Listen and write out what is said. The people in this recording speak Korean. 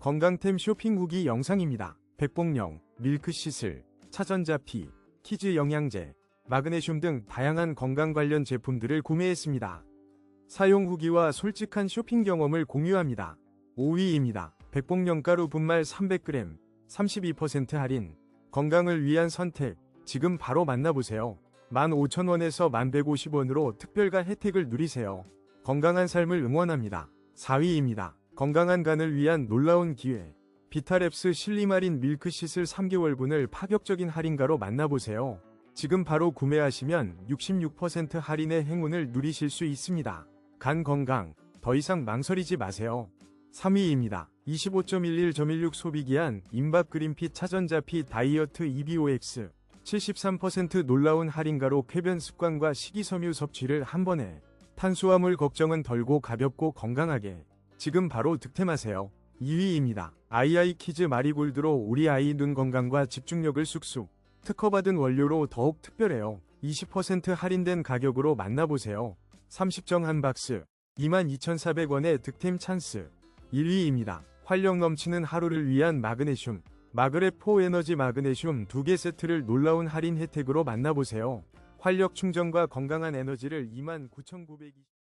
건강템 쇼핑 후기 영상입니다. 백봉령, 밀크시슬, 차전자피, 키즈 영양제, 마그네슘 등 다양한 건강 관련 제품들을 구매했습니다. 사용 후기와 솔직한 쇼핑 경험을 공유합니다. 5위입니다. 백봉령가루 분말 300g, 32% 할인, 건강을 위한 선택, 지금 바로 만나보세요. 15,000원에서 1,150원으로 특별가 혜택을 누리세요. 건강한 삶을 응원합니다. 4위입니다. 건강한 간을 위한 놀라운 기회. 비타랩스 실리마린 밀크시슬 3개월분을 파격적인 할인가로 만나보세요. 지금 바로 구매하시면 66% 할인의 행운을 누리실 수 있습니다. 간 건강, 더 이상 망설이지 마세요. 3위입니다. 25.11.16 소비기한 임박 그린피 차전자피 다이어트 EBOX 73% 놀라운 할인가로 쾌변 습관과 식이섬유 섭취를 한 번에 탄수화물 걱정은 덜고 가볍고 건강하게 지금 바로 득템하세요. 2위입니다. 아이아이 키즈 마리골드로 우리 아이 눈 건강과 집중력을 쑥쑥 특허받은 원료로 더욱 특별해요. 20% 할인된 가격으로 만나보세요. 30정 한 박스 22,400원의 득템 찬스 1위입니다. 활력 넘치는 하루를 위한 마그네슘 마그레 포 에너지 마그네슘 2개 세트를 놀라운 할인 혜택으로 만나보세요. 활력 충전과 건강한 에너지를 29,920